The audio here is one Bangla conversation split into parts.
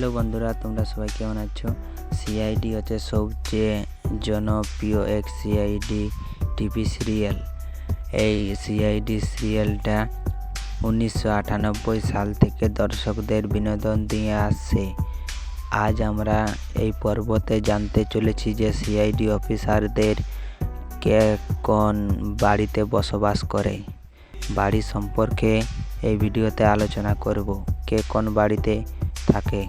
হ্যালো বন্ধুরা, তোমরা সবাই কেমন আছো? সিআইডি হচ্ছে সবচেয়ে জনপ্রিয় এক সিআইডি টিভি সিরিয়াল এই সিআইডি সিরিয়ালটা উনিশশো আটানব্বই সাল থেকে দর্শকদের বিনোদন দিয়ে আসছে। আজ আমরা এই পর্বতে জানতে চলেছি যে সিআইডি অফিসারদের কে কোন বাড়িতে বসবাস করে। বাড়ি সম্পর্কে এই ভিডিওতে আলোচনা করব। কে কোন বাড়িতে থাকে?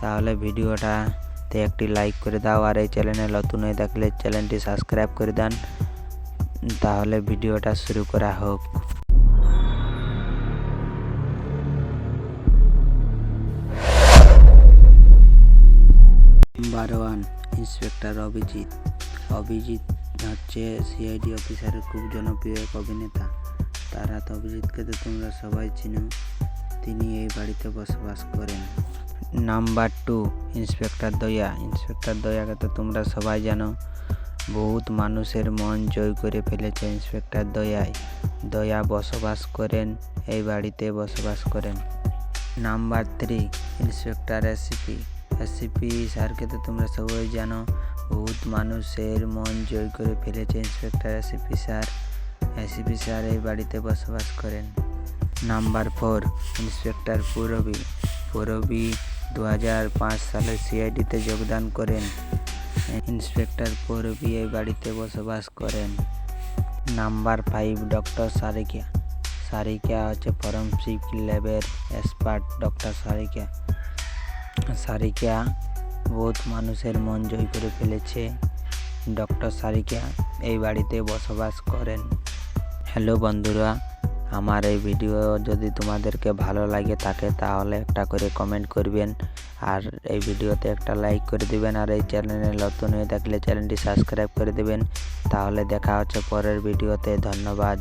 তাহলে ভিডিওটাতে একটি লাইক করে দাও আর এই চ্যানেলে নতুন হয়ে থাকলে চ্যানেলটি সাবস্ক্রাইব করে দেন। তাহলে ভিডিওটা শুরু করা হোক। Number one inspector Abhijit Abhijit হচ্ছে সিআইডি অফিসারের খুব জনপ্রিয় এক অভিনেতা। তার অভিজিৎকে তো তোমরা সবাই চিনো। তিনি এই বাড়িতে বসবাস করেন। Number two, inspector Daya. Inspector দয়াকে তো তোমরা সবাই জানো। বহুত মানুষের মন জয় করে ফেলেছে ইন্সপেক্টর দয়ায় দয়া বসবাস করেন, এই বাড়িতে বসবাস করেন। Number three, inspector ACP ACP স্যারকে তো তোমরা সবাই জানো। বহুত মানুষের মন জয় করে ফেলেছে inspector ACP sir. ACP sir এই বাড়িতে বসবাস করেন। Number four, inspector Purbi. Purbi দু সালে সিআইডিতে যোগদান করেন। ইন্সপেক্টর পুরবী এই বাড়িতে বসবাস করেন। Number five doctor Sarika. Sarika হচ্ছে ফরেন্সিক ল্যাবের এক্সপার্ট ডক্টর সারিকা। সারিকা বহুত মানুষের মন জয় করে ফেলেছে ডক্টর সারিকা। এই বাড়িতে বসবাস করেন। হ্যালো বন্ধুরা আমার এই ভিডিও যদি তোমাদেরকে ভালো লাগে থাকে তাহলে একটা করে কমেন্ট করবেন। আর এই ভিডিওতে একটা লাইক করে দিবেন আর এই চ্যানেলে নতুন হয়ে থাকলে চ্যানেলটি সাবস্ক্রাইব করে দেবেন। তাহলে দেখা হচ্ছে পরের ভিডিওতে। ধন্যবাদ।